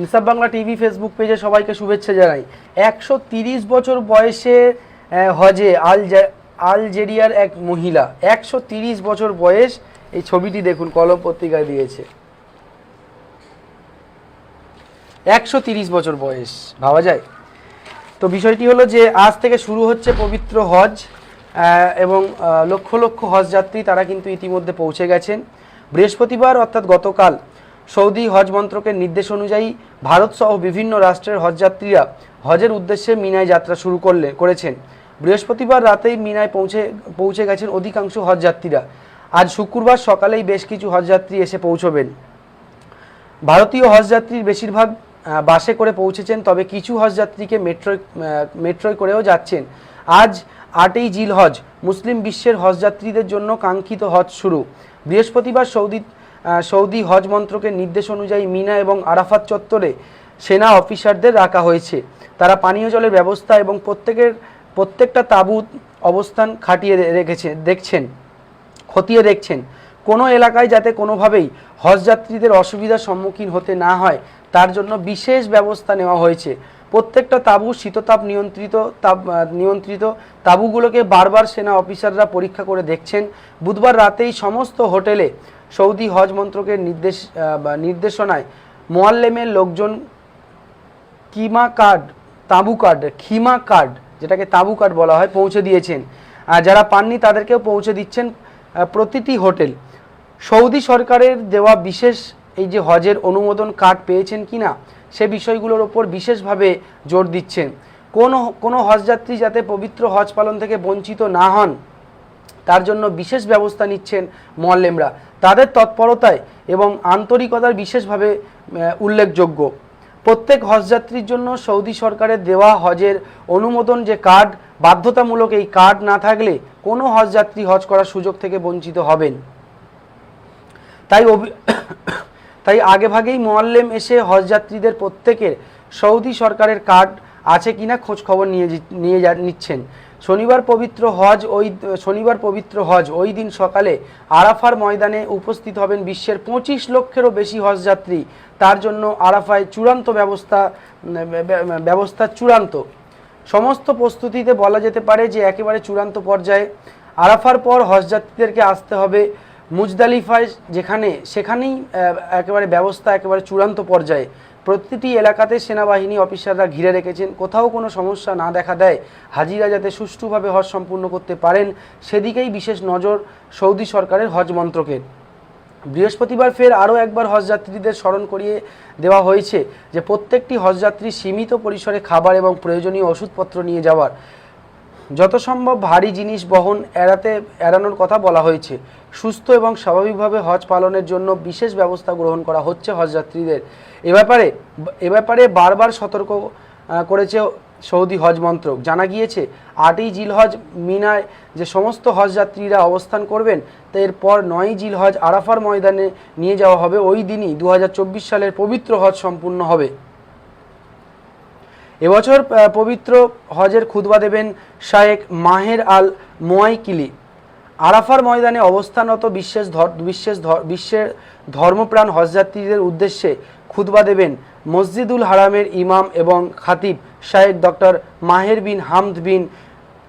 ইনসাফ Bangla TV, Facebook পেজে সবাইকে শুভেচ্ছা জানাই। একশো তিরিশ বছর বয়সে হজে আল আলজেরিয়ার এক মহিলা। একশো তিরিশ বছর বয়স, এই ছবিটি দেখুন, কলম পত্রিকায় দিয়েছে। একশো তিরিশ বছর বয়স, ভাবা যায়? তো বিষয়টি হলো যে, আজ থেকে শুরু হচ্ছে পবিত্র হজ এবং লক্ষ লক্ষ হজ যাত্রী তারা কিন্তু ইতিমধ্যে পৌঁছে গেছেন। বৃহস্পতিবার, অর্থাৎ গতকাল সৌদি হজ মন্ত্রকের নির্দেশ অনুযায়ী ভারত সহ বিভিন্ন রাষ্ট্রের হজযাত্রীরা হজের উদ্দেশ্যে মিনায় যাত্রা শুরু করলে, করেছেন। বৃহস্পতিবার রাতেই মিনায় পৌঁছে পৌঁছে গেছেন অধিকাংশ হজযাত্রীরা আজ শুক্রবার সকালেই বেশ কিছু হজযাত্রী এসে পৌঁছবেন। ভারতীয় হজযাত্রীর বেশিরভাগ বাসে করে পৌঁছেছেন, তবে কিছু হজযাত্রীকে মেট্রোয় মেট্রোয় করেও যাচ্ছেন। আজ আটই জিল হজ মুসলিম বিশ্বের হজযাত্রীদের জন্য কাঙ্ক্ষিত হজ শুরু। বৃহস্পতিবার সৌদি সৌদি হজ মন্ত্রকের নির্দেশ অনুযায়ী মিনা এবং আরাফাত চত্বরে সেনা অফিসারদের রাখা হয়েছে। তারা পানীয় জলের ব্যবস্থা এবং প্রত্যেকের, প্রত্যেকটা তাঁবুত অবস্থান খাটিয়ে রেখেছে, দেখছেন, খতিয়ে দেখছেন। কোনো এলাকায় যাতে কোনোভাবেই হজযাত্রীদের অসুবিধার সম্মুখীন হতে না হয়, তার জন্য বিশেষ ব্যবস্থা নেওয়া হয়েছে। প্রত্যেকটা তাঁবু শীততাপ নিয়ন্ত্রিত, তাপ নিয়ন্ত্রিত তাঁবুগুলোকে বারবার সেনা অফিসাররা পরীক্ষা করে দেখছেন। বুধবার রাতেই সমস্ত হোটেলে সৌদি হজ মন্ত্রকের নির্দেশ নির্দেশনায় মোয়াল্লেমের লোকজন কিমা কার্ড, তাঁবু কার্ড, খিমা কার্ড যেটাকে তাঁবু কার্ড বলা হয়, পৌঁছে দিয়েছেন। আর যারা পাননি তাদেরকেও পৌঁছে দিচ্ছেন প্রতিটি হোটেল। সৌদি সরকারের দেওয়া বিশেষ এই যে হজের অনুমোদন কার্ড পেয়েছেন কিনা সে বিষয়গুলোর ওপর বিশেষভাবে জোর দিচ্ছেন। কোনো কোনো হজযাত্রী যাতে পবিত্র হজ পালন থেকে বঞ্চিত না হন, তার জন্য বিশেষ ব্যবস্থা নিচ্ছেন মোয়াল্লেমরা। তাদের তৎপরতায় এবং আন্তরিকতার বিশেষভাবে উল্লেখযোগ্য। প্রত্যেক হজযাত্রীর জন্য সৌদি সরকারের দেওয়া হজের অনুমোদন যে কার্ড, বাধ্যতামূলক এই কার্ড না থাকলে কোনো হজযাত্রী হজ করার সুযোগ থেকে বঞ্চিত হবেন। তাই তাই আগেভাগেই মোয়াল্লেম এসে হজযাত্রীদের প্রত্যেকের সৌদি সরকারের কার্ড আছে কিনা খোঁজ খবর নিয়ে নিয়ে নিচ্ছেন। শনিবার পবিত্র হজ ওই শনিবার পবিত্র হজ ওই দিন সকালে আরাফার ময়দানে উপস্থিত হবেন বিশ্বের পঁচিশ লক্ষেরও বেশি হজযাত্রী। তার জন্য আরাফায় চূড়ান্ত ব্যবস্থা ব্যবস্থা চূড়ান্ত। সমস্ত প্রস্তুতিতে বলা যেতে পারে যে একেবারে চূড়ান্ত পর্যায়ে আরাফার পর হজযাত্রীদেরকে আসতে হবে মুজদালিফায় যেখানে, সেখানেই একেবারে ব্যবস্থা একেবারে চূড়ান্ত পর্যায়ে প্রতিটি এলাকাতে সেনাবাহিনী অফিসাররা ঘিরে রেখেছেন। কোথাও কোনো সমস্যা না দেখা দেয়, হাজিরা যাতে সুষ্ঠুভাবে হজ সম্পূর্ণ করতে পারেন, সেদিকেই বিশেষ নজর সৌদি সরকারের হজ মন্ত্রকের। বৃহস্পতিবার ফের আরও একবার হজযাত্রীদের স্মরণ করিয়ে দেওয়া হয়েছে যে প্রত্যেকটি হজযাত্রী সীমিত পরিসরে খাবার এবং প্রয়োজনীয় ওষুধপত্র নিয়ে যাওয়ার যত সম্ভব ভারী জিনিস বহন এড়াতে, এড়ানোর কথা বলা হয়েছে। সুস্থ এবং স্বাভাবিকভাবে হজ পালনের জন্য বিশেষ ব্যবস্থা গ্রহণ করা হচ্ছে হজযাত্রীদের। এ ব্যাপারে এ ব্যাপারে বারবার সতর্ক করেছে সৌদি হজ মন্ত্রক। জানা গিয়েছে, আটই জিলহজ মিনায় যে সমস্ত হজযাত্রীরা অবস্থান করবেন তো এরপর নয়ই জিলহজ আরাফার ময়দানে নিয়ে যাওয়া হবে। ওই দিনই দু হাজার চব্বিশ সালের পবিত্র হজ সম্পূর্ণ হবে। এবছর পবিত্র হজের খুতবা দেবেন শায়েক মাহের আল মোয়াইকিলি। আরাফার ময়দানে অবস্থানরত বিশেষ ধর- বিশ্বের ধর্মপ্রাণ হজযাত্রীদের উদ্দেশ্যে খুতবা দেবেন মসজিদুল হারামের ইমাম এবং খাতিব শায়েক ডক্টর মাহের বিন হামদ বিন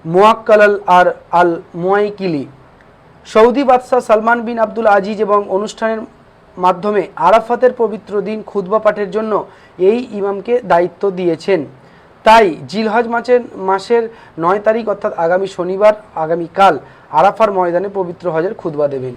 মুয়াক্কাল আর আল মোয়াইকিলি। সৌদি বাদশাহ সালমান বিন আব্দুল আজিজ এবং অনুষ্ঠানের মাধ্যমে আরাফাতের পবিত্র দিন খুতবা পাঠের জন্য এই ইমামকে দায়িত্ব দিয়েছেন। তাই জিলহজ মাসের মাসের নয় তারিখ অর্থাৎ আগামী শনিবার, আগামীকাল আরাফার ময়দানে পবিত্র হজের খুতবা দেবেন।